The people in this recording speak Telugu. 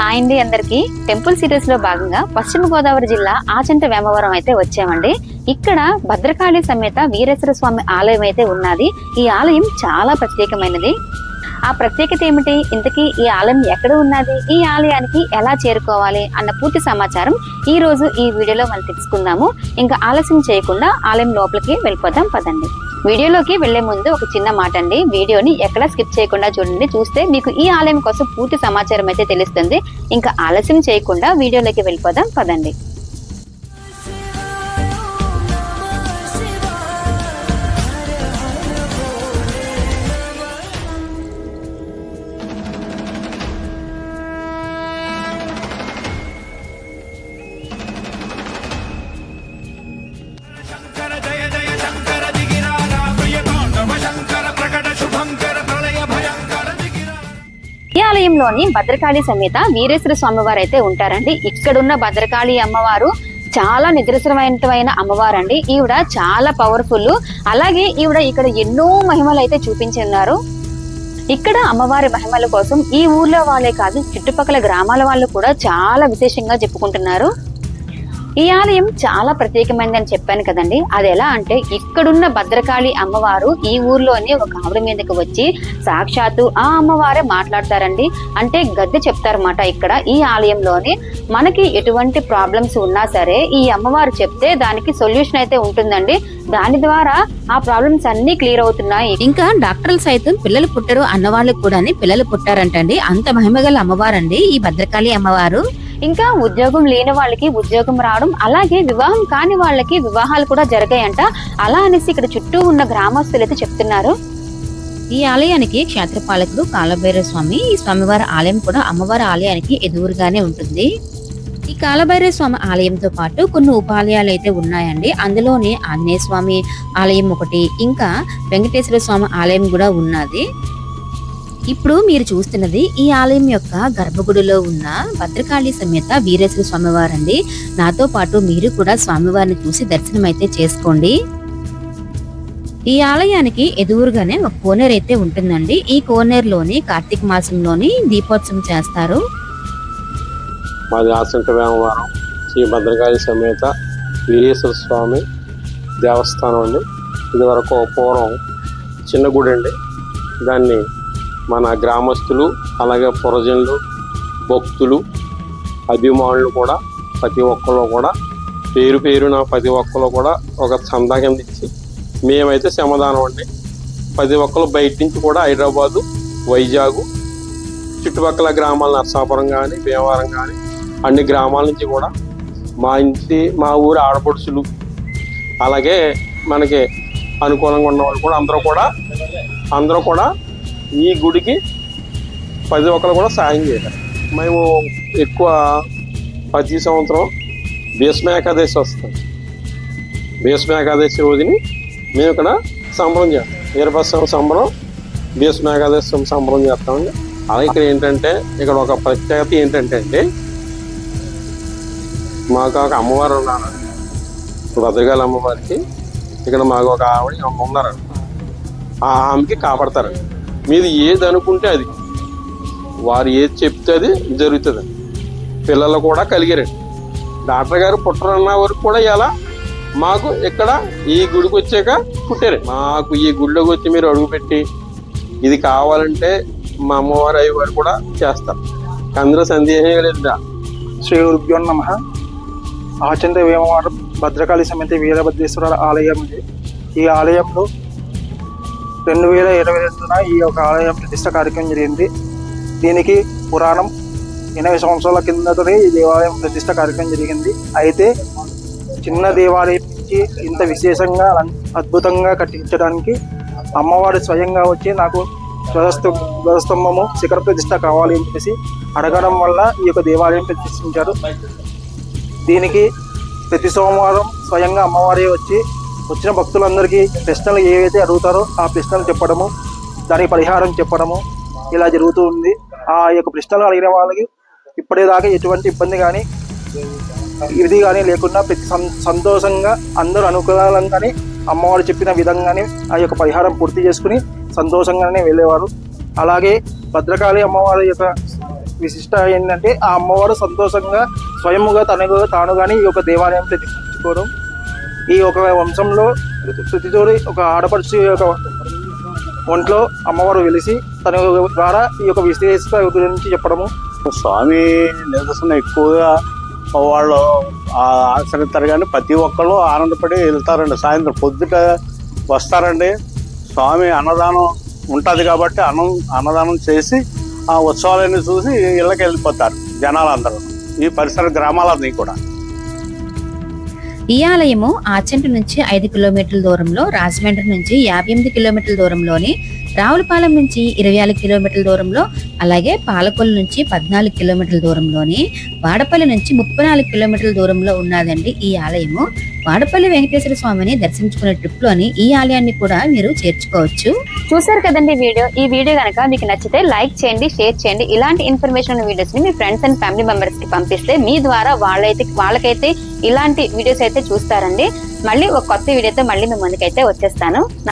హాయ్ అండి అందరికి. టెంపుల్ సిరీస్లో భాగంగా పశ్చిమ గోదావరి జిల్లా ఆచంట వేమవరం అయితే వచ్చామండి. ఇక్కడ భద్రకాళి సమేత వీరేశ్వర స్వామి ఆలయం అయితే ఉన్నది. ఈ ఆలయం చాలా ప్రత్యేకమైనది. ఆ ప్రత్యేకత ఏమిటి? ఇంతకీ ఈ ఆలయం ఎక్కడ ఉన్నది? ఈ ఆలయానికి ఎలా చేరుకోవాలి? అన్న పూర్తి సమాచారం ఈ రోజు ఈ వీడియోలో మనం తెలుసుకుందాము. ఇంకా ఆలస్యం చేయకుండా ఆలయం లోపలికి వెళ్ళిపోదాం పదండి. వీడియోలోకి వెళ్ళే ముందు ఒక చిన్న మాట అండి వీడియోని ఎక్కడ స్కిప్ చేయకుండా చూడండి. చూస్తే మీకు ఈ ఆలయం కోసం పూర్తి సమాచారం అయితే తెలుస్తుంది. ఇంకా ఆలస్యం చేయకుండా వీడియోలోకి వెళ్ళిపోదాం పదండి. ఈ ఆలయంలోని భద్రకాళి సమేత వీరేశ్వర స్వామివారు అయితే ఉంటారండి. ఇక్కడున్న భద్రకాళి అమ్మవారు చాలా నిదర్శనమైనటువంటి అమ్మవారు అండి ఈవిడ చాలా పవర్ఫుల్ అలాగే ఈవిడ ఇక్కడ ఎన్నో మహిమలు అయితే చూపించి ఉన్నారు ఇక్కడ అమ్మవారి మహిమల కోసం ఈ ఊర్లో వాళ్ళే కాదు చుట్టుపక్కల గ్రామాల వాళ్ళు కూడా చాలా విశేషంగా చెప్పుకుంటున్నారు. ఈ ఆలయం చాలా ప్రత్యేకమైనదని చెప్పాను కదండి. అది ఎలా అంటే ఇక్కడున్న భద్రకాళి అమ్మవారు ఈ ఊర్లోనే ఒక ఆవిడ మీదకి వచ్చి సాక్షాత్తు ఆ అమ్మవారే మాట్లాడతారండి. అంటే గద్దె చెప్తారన్నమాట ఇక్కడ. ఈ ఆలయంలోనే మనకి ఎటువంటి ప్రాబ్లమ్స్ ఉన్నా సరే ఈ అమ్మవారు చెప్తే దానికి సొల్యూషన్ అయితే ఉంటుందండి. దాని ద్వారా ఆ ప్రాబ్లమ్స్ అన్ని క్లియర్ అవుతున్నాయి. ఇంకా డాక్టర్లు సైతం పిల్లలు పుట్టరు అన్న వాళ్ళకి కూడా పిల్లలు పుట్టారంటండి. అంత మహిమగల అమ్మవారండి ఈ భద్రకాళి అమ్మవారు. ఇంకా ఉద్యోగం లేని వాళ్ళకి ఉద్యోగం రావడం అలాగే వివాహం కాని వాళ్ళకి వివాహాలు కూడా జరిగాయంట. అలా అనేసి ఇక్కడ చుట్టూ ఉన్న గ్రామస్తులు అయితే చెప్తున్నారు. ఈ ఆలయానికి క్షేత్రపాలకుడు కాలభైరవ స్వామి ఈ స్వామివారి ఆలయం కూడా అమ్మవారి ఆలయానికి ఎదురుగానే ఉంటుంది. ఈ కాలభైరవ స్వామి ఆలయంతో పాటు కొన్ని ఉపాలయాలు అయితే ఉన్నాయండి. అందులోనే ఆంజనేయ స్వామి ఆలయం ఒకటి ఇంకా వెంకటేశ్వర స్వామి ఆలయం కూడా ఉన్నది. ఇప్పుడు మీరు చూస్తున్నది ఈ ఆలయం యొక్క గర్భగుడిలో ఉన్న భద్రకాళి సమేత వీరేశ్వర స్వామివారండి. నాతో పాటు మీరు కూడా స్వామివారిని చూసి దర్శనం అయితే చేసుకోండి. ఈ ఆలయానికి ఎదురుగానే ఒక కోనేరు అయితే ఉంటుందండి. ఈ కోనేరులోని కార్తీక మాసంలోని దీపోత్సవం చేస్తారు. మాది ఆసంట వేమవారం. శ్రీ భద్రకాళి సమేత వీరేశ్వర స్వామి దేవస్థానం అండి. ఇది వరకు పూర్వం చిన్న గుడి అండి. దాన్ని మన గ్రామస్తులు అలాగే పురజనులు భక్తులు అభిమానులు కూడా ప్రతి ఒక్కరు కూడా పేరు పేరున ప్రతి ఒక్కరు కూడా ఒక చందా కింద ఇచ్చి మేమైతే సమాధానం అండి. ప్రతి ఒక్కరు బయట నుంచి కూడా హైదరాబాదు వైజాగ్ చుట్టుపక్కల గ్రామాల నర్సాపురం కానీ భీమవరం కానీ అన్ని గ్రామాల నుంచి కూడా మా ఇంటి మా ఊరు ఆడపడుచులు అలాగే మనకి అనుకూలంగా ఉన్న వాళ్ళు కూడా అందరూ కూడా అందరూ కూడా ఈ గుడికి ప్రతి ఒక్కరు కూడా సాయం చేయాలి. మేము ఎక్కువ ప్రతి సంవత్సరం భీష్మ ఏకాదశి వస్తాం భీష్మ ఏకాదశి రోజుని మేము ఇక్కడ సంబరం చేస్తాం. వీరభస్వం సంబరం భీష్మ ఏకాదశి సంబరం చేస్తామండి అలాగే ఇక్కడ ఏంటంటే ఇక్కడ ఒక ప్రత్యేకత ఏంటంటే అండి మాకు ఒక అమ్మవారు ఉన్నారు. భద్రకాళి అమ్మవారికి ఇక్కడ మాకు ఒక ఆవిడ అమ్మ ఉన్నారు. ఆ ఆమెకి కాపాడతారండి మీది ఏది అనుకుంటే అది. వారు ఏది చెప్తే అది జరుగుతుంది. పిల్లలు కూడా కలిగారండి డాక్టర్ గారు పుట్టరన్న వరకు కూడా ఇలా మాకు ఇక్కడ ఈ గుడికి వచ్చాక పుట్టారు. మాకు ఈ గుడిలోకి వచ్చి మీరు అడుగుపెట్టి ఇది కావాలంటే మా అమ్మవారు అయ్యవారు కూడా చేస్తారు. అందులో సందేహం లేదా శ్రీ గురుభ్యో నమ. ఆచంద వేమవాడ భద్రకాళి సమేత వీరభద్రేశ్వర ఆలయం ఈ ఆలయంలో రెండు వేల ఇరవై రెండున ఈ యొక్క ఆలయం ప్రతిష్ట కార్యక్రమం జరిగింది. దీనికి పురాణం ఎనభై సంవత్సరాల కిందతోనే ఈ దేవాలయం ప్రతిష్ట కార్యక్రమం జరిగింది. అయితే చిన్న దేవాలయం నుంచి ఇంత విశేషంగా అన్- అద్భుతంగా కట్టించడానికి అమ్మవారు స్వయంగా వచ్చి నాకు ధ్వజస్త ధ్వజస్తంభము శిఖర ప్రతిష్ట కావాలి అని చెప్పేసి అడగడం వల్ల ఈ యొక్క దేవాలయం ప్రతిష్ఠించారు. దీనికి ప్రతి సోమవారం స్వయంగా అమ్మవారే వచ్చి వచ్చిన భక్తులందరికీ ప్రశ్నలు ఏవైతే అడుగుతారో ఆ ప్రశ్నలు చెప్పడము దానికి పరిహారం చెప్పడము ఇలా జరుగుతూ ఉంది. ఆ యొక్క ప్రశ్నలు అడిగిన వాళ్ళకి ఇప్పటిదాకా ఎటువంటి ఇబ్బంది కానీ ఇది కానీ లేకుండా ప్రతి సం- సంతోషంగా అందరూ అనుకూలంగానే అమ్మవారు చెప్పిన విధంగానే ఆ యొక్క పరిహారం పూర్తి చేసుకుని సంతోషంగానే వెళ్ళేవారు. అలాగే భద్రకాళి అమ్మవారి యొక్క విశిష్ట ఏంటంటే ఆ అమ్మవారు సంతోషంగా స్వయముగా తనకు తాను కానీ ఈ యొక్క దేవాలయం ప్రతిష్ఠించుకోవడం ఈ ఒక వంశంలో ప్రతితోడి ఒక ఆడపడుచు యొక్క ఒంట్లో అమ్మవారు వెలిసి తన ద్వారా ఈ యొక్క విశేషత గురించి చెప్పడము. స్వామి నిదర్శనం ఎక్కువగా వాళ్ళు ఆ కానీ ప్రతి ఒక్కళ్ళు ఆనందపడి వెళ్తారండి. సాయంత్రం పొద్దుట వస్తారండి. స్వామి అన్నదానం ఉంటుంది కాబట్టి అన్నం అన్నదానం చేసి ఆ ఉత్సవాలన్నీ చూసి ఇళ్ళకి వెళ్ళిపోతారు జనాలందరూ. ఈ పరిసర గ్రామాలన్నీ కూడా. ఈ ఆలయము ఆచంట నుంచి ఐదు కిలోమీటర్ల దూరంలో రాజమండ్రి నుంచి యాభై ఎనిమిది కిలోమీటర్ల దూరంలోని రావులపాలెం నుంచి ఇరవై నాలుగు కిలోమీటర్ల దూరంలో అలాగే పాలకొల్లు నుంచి పద్నాలుగు కిలోమీటర్ల దూరంలోని వాడపల్లి నుంచి ముప్పై నాలుగు కిలోమీటర్ల దూరంలో ఉన్నదండి ఈ ఆలయము. వాడపల్లి వెంకటేశ్వర స్వామిని దర్శించుకునే ట్రిప్లోని ఈ ఆలయాన్ని కూడా మీరు చేర్చుకోవచ్చు. చూసారు కదండి వీడియో? ఈ వీడియో కనుక మీకు నచ్చితే లైక్ చేయండి షేర్ చేయండి. ఇలాంటి ఇన్ఫర్మేషన్ ఉన్న వీడియోస్ని మీ ఫ్రెండ్స్ అండ్ ఫ్యామిలీ మెంబర్స్కి పంపిస్తే మీ ద్వారా వాళ్ళైతే వాళ్ళకైతే ఇలాంటి వీడియోస్ అయితే చూస్తారండి. మళ్ళీ ఒక కొత్త వీడియోతో మళ్ళీ మీ ముందుకైతే వచ్చేస్తాను.